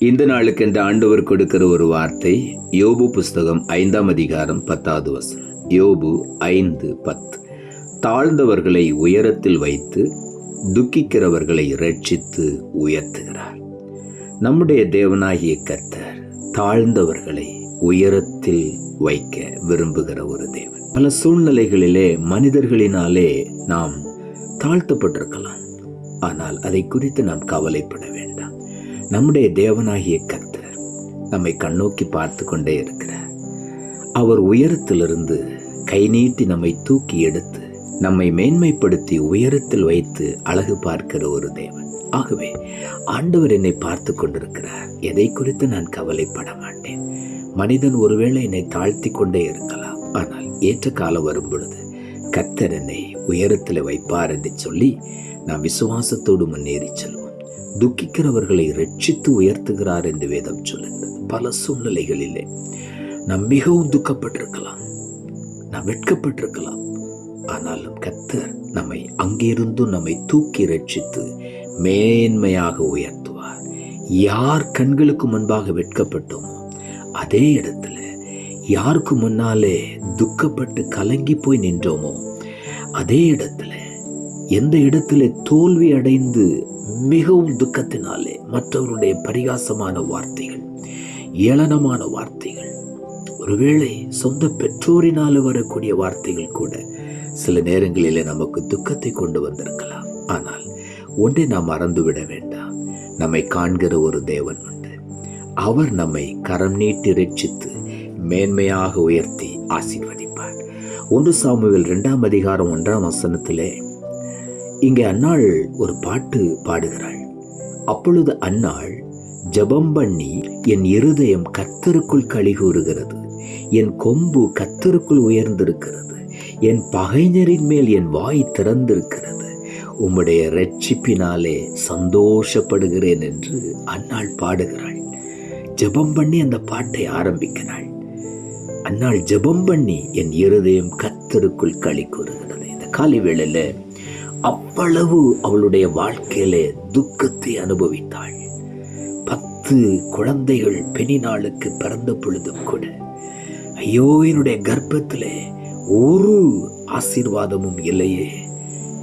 இந்த நாளுக்கு என்று ஆண்டவர் கொடுக்கிற ஒரு வார்த்தை யோபு புஸ்தகம் ஐந்தாம் அதிகாரம் பத்தாவது வசனம். யோபு ஐந்து பத்து. தாழ்ந்தவர்களை உயரத்தில் வைத்து துக்கிக்கிறவர்களை ரட்சித்து உயர்த்துகிறார். நம்முடைய தேவனாகிய கர்த்தர் தாழ்ந்தவர்களை உயரத்தில் வைக்க விரும்புகிற ஒரு தேவன். பல சூழ்நிலைகளிலே மனிதர்களினாலே நாம் தாழ்த்தப்பட்டிருக்கலாம். ஆனால் அதை குறித்து நாம் கவலைப்பட நம்முடைய தேவனாகிய கர்த்தர் நம்மை கண்ணோக்கி பார்த்து கொண்டே இருக்கிறார். அவர் உயரத்திலிருந்து கை நீட்டி நம்மை தூக்கி எடுத்து நம்மை மேன்மைப்படுத்தி உயரத்தில் வைத்து அழகு பார்க்கிற ஒரு தேவன். ஆகவே ஆண்டவர் என்னை பார்த்து கொண்டிருக்கிறார். எதை குறித்து நான் கவலைப்பட மாட்டேன். மனிதன் ஒருவேளை என்னை தாழ்த்தி கொண்டே இருக்கலாம். ஆனால் ஏற்ற காலம் வரும் பொழுது கர்த்தர் என்னை உயரத்தில் வைப்பார் என்று சொல்லி நான் விசுவாசத்தோடு முன்னேறி செல்வேன். துக்கிக்கிறவர்களை ரட்சித்து உயர்த்துகிறார் என்று வேதம் சொல்லுகிறது. பல சூழ்நிலைகளிலே நாம் மிகவும் துக்கப்பட்டிருக்கலாம். நாம் வெட்கப்பட்டிருக்கலாம். ஆனாலும் கத்தர் நம்மை அங்கிருந்தும் நம்மை தூக்கி ரட்சித்து மேன்மையாக உயர்த்துவார். யார் கண்களுக்கு முன்பாக வெட்கப்பட்டோமோ அதே இடத்துல யாருக்கு முன்னாலே துக்கப்பட்டு கலங்கி போய் நின்றோமோ அதே இடத்துல எந்த இடத்துல தோல்வி அடைந்து மிகவும் துக்கத்தினாலே மற்றவருடைய பரிகாசமான வார்த்தைகள் ஏளனமான வார்த்தைகள் ஒருவேளை சொந்த பெற்றோரினால் வரக்கூடிய வார்த்தைகள் கூட சில நேரங்களிலே நமக்கு துக்கத்தை கொண்டு வந்திருக்கலாம். ஆனால் ஒன்றை நாம் மறந்துவிட வேண்டாம். நம்மை காண்கிற ஒரு தேவன் உண்டு. அவர் நம்மை கரம் நீட்டி ரட்சித்து மேன்மையாக உயர்த்தி ஆசீர்வதிப்பார். ஒன்று சாமுவில் இரண்டாம் அதிகாரம் ஒன்றாம் வசனத்திலே இங்கே அன்னாள் ஒரு பாட்டு பாடுகிறாள். அப்பொழுது அன்னாள் ஜெபம் பண்ணி என் இருதயம் கத்தருக்குள் களி கூறுகிறது என் கொம்பு கத்தருக்குள் உயர்ந்திருக்கிறது. என் பகைஞரின் மேல் என் வாய் திறந்திருக்கிறது. உம்முடைய ரட்சிப்பினாலே சந்தோஷப்படுகிறேன் என்று அன்னாள் பாடுகிறாள். ஜெபம் பண்ணி அந்த பாட்டை ஆரம்பிக்கிறாள். அன்னாள் ஜெபம் பண்ணி என் இருதயம் கத்தருக்குள் களி கூறுகிறது இந்த காலை வேளையில் அவ்வளவு அவளுடைய வாழ்க்கையிலே துக்கத்தை அனுபவித்தாள். பத்து குழந்தைகள் பெணினாளுக்கு பிறந்த பொழுதும் கூட ஐயோ என்னுடைய கர்ப்பத்திலே ஒரு ஆசீர்வாதமும் இல்லையே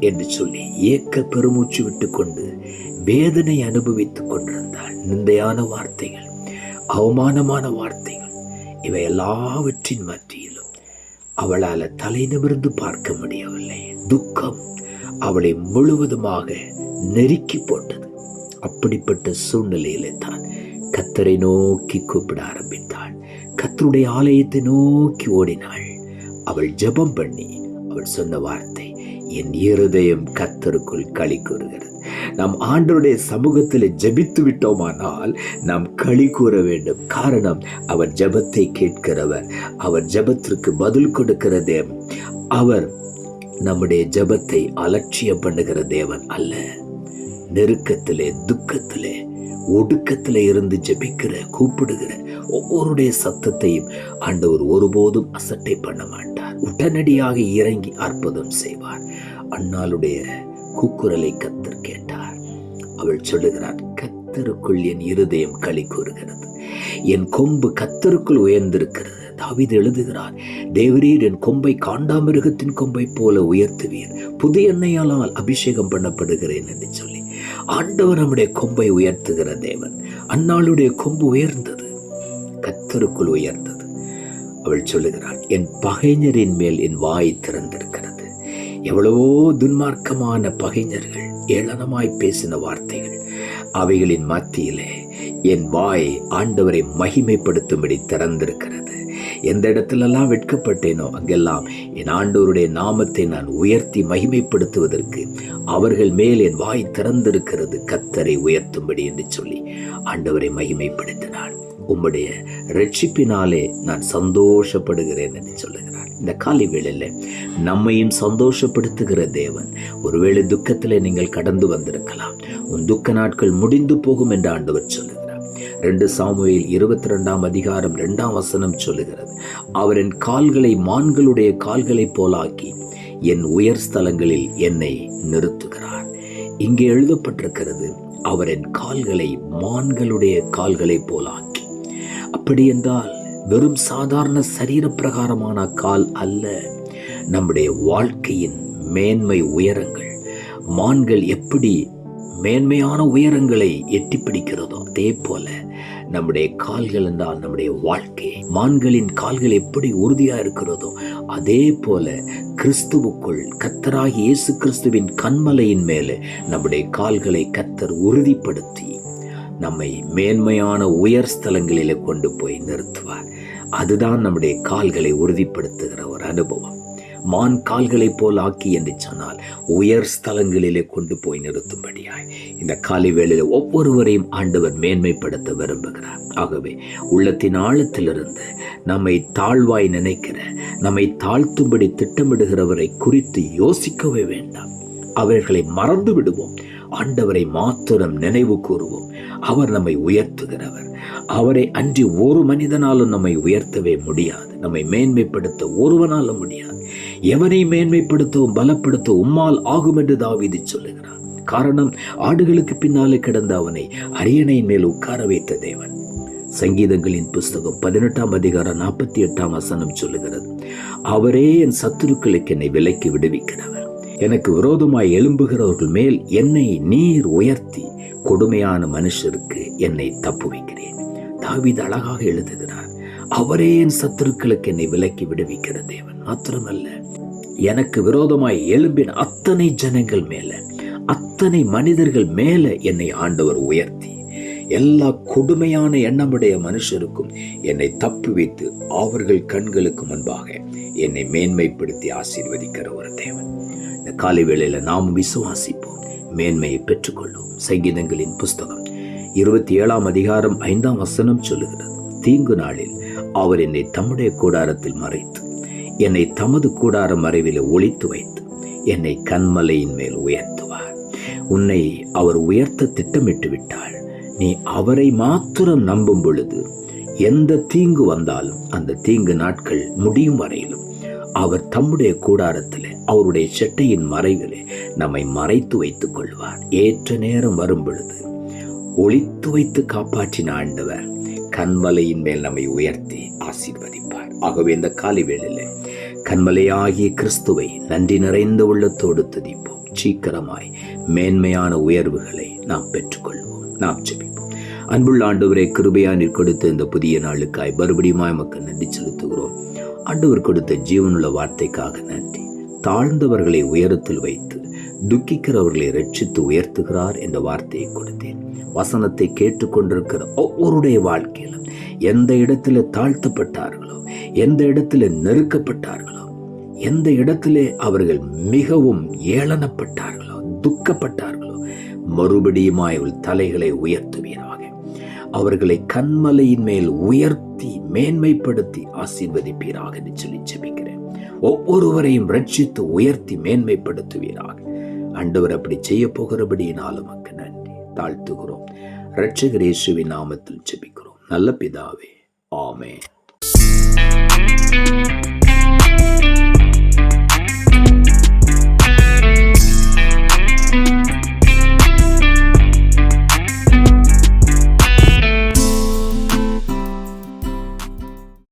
என்று சொல்லி ஏக்க பெருமூச்சு விட்டுக்கொண்டு வேதனை அனுபவித்துக் கொண்டிருந்தாள். நிந்தையான வார்த்தைகள் அவமானமான வார்த்தைகள் இவை எல்லாவற்றின் மத்தியிலும் அவளால் தலை நிமிர்ந்து பார்க்க முடியவில்லை. துக்கம் அவளை முழுவதுமாக நெருக்கி போட்டது. அப்படிப்பட்ட சூழ்நிலையிலே தான் கத்தரை நோக்கி கூப்பிட ஆரம்பித்தாள். கத்தருடைய ஆலயத்தை நோக்கி ஓடினாள். அவள் ஜெபம் பண்ணி அவள் சொன்ன வார்த்தை என் இருதயம் கத்தருக்குள் களி கூறுகிறது. நாம் ஆண்டருடைய சமூகத்தில் ஜெபித்து விட்டோமானால் நாம் களி கூற வேண்டும். காரணம் அவர் ஜெபத்தை கேட்கிறவர். அவர் ஜெபத்திற்கு பதில் கொடுக்கிறதே. அவர் நம்முடைய ஜெபத்தை அலட்சியம் பண்ணுகிற தேவன் அல்ல. நெருக்கத்திலே துக்கத்திலே ஒடுக்கத்தில் இருந்து ஜெபிக்கிற கூப்பிடுகிற ஒவ்வொருடைய சத்தத்தையும் ஆண்டவர் ஒருபோதும் அசட்டை பண்ண மாட்டார். உடனடியாக இறங்கி அற்புதம் செய்வார். அண்ணாளுடைய கூக்குரலை கத்தர் கேட்டார். அவள் சொல்லுகிறார் கத்தருக்குள் என் இருதயம் களி கூறுகிறது. என் கொம்பு கத்தருக்குள் உயர்ந்திருக்கிறது. தவித எழுதுகிறார் தேவரீர் என் கொம்பை காண்டாமிருகத்தின் கொம்பை போல உயர்த்துவீர். புது எண்ணெயாலால் அபிஷேகம் பண்ணப்படுகிறேன் என்று சொல்லி ஆண்டவர் நம்முடைய கொம்பை உயர்த்துகிற தேவன். அன்னாளுடைய கொம்பு உயர்ந்தது கத்தருக்குள் உயர்ந்தது. அவள் சொல்லுகிறாள் என் பகைஞரின் மேல் என் வாய் திறந்திருக்கிறது. எவ்வளவோ துன்மார்க்கமான பகைஞர்கள் ஏளனமாய் பேசின வார்த்தைகள். அவைகளின் மத்தியிலே என் வாய் ஆண்டவரை மகிமைப்படுத்தும்படி திறந்திருக்கிறது. எந்த இடத்திலெல்லாம் வெட்கப்பட்டேனோ அங்கெல்லாம் என் ஆண்டவருடைய நாமத்தை நான் உயர்த்தி மகிமைப்படுத்துவதற்கு அவர்கள் மேல் என் வாய் திறந்திருக்கிறது கத்தரை உயர்த்தும்படி என்று சொல்லி ஆண்டவரை மகிமைப்படுத்தினாள் உம்முடைய ரட்சிப்பினாலே நான் சந்தோஷப்படுகிறேன் என்று சொல்லுகிறார். இந்த காலை வேளையில் நம்மையும் சந்தோஷப்படுத்துகிற தேவன் ஒருவேளை துக்கத்தில் நீங்கள் கடந்து வந்திருக்கலாம். உன் துக்க நாட்கள் முடிந்து போகும் என்று ஆண்டவர் சொல்லுகிறார். ரெண்டு சாமுவேல் இருபத்தி ரெண்டாம் அதிகாரம் ரெண்டாம் வசனம் சொல்லுகிறது. அவர் என் கால்களை மான்களுடைய கால்களைப் போலாக்கி என் உயர் ஸ்தலங்களில் என்னை நிறுத்துகிறார். இங்கே எழுதப்பட்டிருக்கிறது அவர் என் கால்களை மான்களுடைய கால்களைப் போலாக்கி. அப்படி என்றால் வெறும் சாதாரண சரீர பிரகாரமான கால் அல்ல நம்முடைய வாழ்க்கையின் மேன்மை உயரங்கள். மான்கள் எப்படி மேன்மையான உயரங்களை எட்டி பிடிக்கிறதோ அதே போல நம்முடைய கால்கள் என்றால் நம்முடைய வாழ்க்கை மான்களின் கால்கள் எப்படி உறுதியாக இருக்கிறதோ அதே போல கிறிஸ்துவுக்குள் கத்தராகி இயேசு கிறிஸ்துவின் கண்மலையின் மேலே நம்முடைய கால்களை கத்தர் உறுதிப்படுத்தி நம்மை மேன்மையான உயர் ஸ்தலங்களிலே கொண்டு போய் நிறுத்துவார். அதுதான் நம்முடைய கால்களை உறுதிப்படுத்துகிற ஒரு அனுபவம். மான் கால்களைப் போல் ஆக்கி என்று சொன்னால் உயர் ஸ்தலங்களிலே கொண்டு போய் நிறுத்தும்படியாய். இந்த காலை வேளையில் ஒவ்வொருவரையும் ஆண்டவர் மேன்மைப்படுத்த விரும்புகிறார். ஆகவே உள்ளத்தின் ஆழத்திலிருந்து நம்மை தாழ்வாய் நினைக்கிற நம்மை தாழ்த்தும்படி திட்டமிடுகிறவரை குறித்து யோசிக்கவே வேண்டாம். அவர்களை மறந்து விடுவோம். ஆண்டவரை மாத்திரம் நினைவு கூறுவோம். அவர் நம்மை உயர்த்துகிறவர். அவரை அன்றி ஒரு மனிதனாலும் நம்மை உயர்த்தவே முடியாது. நம்மை மேன்மைப்படுத்த ஒருவனாலும் முடியாது. எவனை மேன்மைப்படுத்தவும் பலப்படுத்தவும் உம்மால் ஆகும் என்று தாவிதி சொல்லுகிறார். காரணம் ஆடுகளுக்கு பின்னாலே கிடந்த அவனை அரியணையின் மேல் உட்கார வைத்த தேவன். சங்கீதங்களின் புஸ்தகம் பதினெட்டாம் அதிகாரம் நாற்பத்தி எட்டாம் வசனம் சொல்லுகிறது அவரே என் சத்துருக்களுக்கு என்னை விலைக்கு விடுவிக்கிறவர். எனக்கு விரோதமாய் எழும்புகிறவர்கள் மேல் என்னை நீர் உயர்த்தி கொடுமையான மனுஷருக்கு என்னை தப்புவிக்கிறேன். தாவீது அழகாக எழுதுகிறார் அவரே என் சத்துருக்களுக்கு என்னை விலக்கி விடுவிக்கிற தேவன். மாத்திரமல்ல எனக்கு விரோதமாய் எழும்பின அத்தனை ஜனங்கள் மேல அத்தனை மனிதர்கள் மேல என்னை ஆண்டவர் உயர்த்தி. எல்லா கொடுமையான எண்ணமுடைய மனுஷருக்கும் என்னை தப்பு வைத்து அவர்கள் கண்களுக்கு முன்பாக என்னை மேன்மைப்படுத்தி ஆசீர்வதிக்கிற ஒரு தேவன். இந்த காலை வேளையில நாம் விசுவாசிப்போம். மேன்மையை பெற்றுக்கொள்வோம் சங்கீதங்களின் புஸ்தகம் இருபத்தி ஏழாம் அதிகாரம் ஐந்தாம் வசனம் சொல்லுகிறது. தீங்கு நாளில் அவர் என்னை தம்முடைய கூடாரத்தில் மறைத்து என்னை தமது கூடாரம் மறைவில் ஒழித்து வைத்து என்னை கண்மலையின் மேல் உயர்த்துவார். உன்னை அவர் உயர்த்த திட்டமிட்டு விட்டால் நீ அவரை மாத்திரம் நம்பும் பொழுது எந்த தீங்கு வந்தாலும் அந்த தீங்கு நாட்கள் முடியும் வரையிலும் அவர் தம்முடைய கூடாரத்திலே அவருடைய செட்டையின் மறைவிலே நம்மை மறைத்து வைத்துக் கொள்வார். ஏற்ற நேரம் வரும் பொழுது ஒளித்து வைத்து காப்பாற்றின ஆண்டவர் கண்மலையின் மேல் நம்மை உயர்த்தி ஆசீர்வதி ஆகவே இந்த காலை வேளையில் கண்மலையாகிய கிறிஸ்துவை நன்றி நிறைந்த உள்ளத்தோடு துதிப்போம். சீக்கிரமாய் மேன்மையான உயர்வுகளை நாம் பெற்றுக்கொள்வோம். நாம் ஜெபிப்போம். அன்புள்ள ஆண்டவரை கிருபையா நீர் கொடுத்த இந்த புதிய நாளுக்காய் மறுபடியுமாய் மக்கள் நன்றி செலுத்துகிறோம். ஆண்டவர் கொடுத்த ஜீவனுள்ள வார்த்தைக்காக நன்றி. தாழ்ந்தவர்களை உயரத்தில் வைத்து துக்கிக்கிறவர்களை ரட்சித்து உயர்த்துகிறார் என்ற வார்த்தையை கொடுத்தேன். வசனத்தை கேட்டுக்கொண்டிருக்கிற ஒவ்வொருடைய வாழ்க்கையிலும் எந்த இடத்துல தாழ்த்தப்பட்டார்கள் எந்த இடத்துல நெருக்கப்பட்டார்களோ எந்த இடத்திலே அவர்கள் மிகவும் ஏளனப்பட்டார்களோ துக்கப்பட்டார்களோ மறுபடியுமாய் அவள் தலைகளை உயர்த்துவீராக. அவர்களை கண்மலையின் மேல் உயர்த்தி மேன்மைப்படுத்தி ஆசீர்வதிப்பீராக என்று சொல்லி ஜெபிக்கிறேன். ஒவ்வொருவரையும் ரட்சித்து உயர்த்தி மேன்மைப்படுத்துவீராக. ஆண்டவர் அப்படி செய்ய போகிறபடியினாலும் மக்கள் நன்றி. தாழ்த்துகிறோம். இரட்சகர் நாமத்தில் ஜெபிக்கிறோம். நல்ல பிதாவே ஆமே Thank you.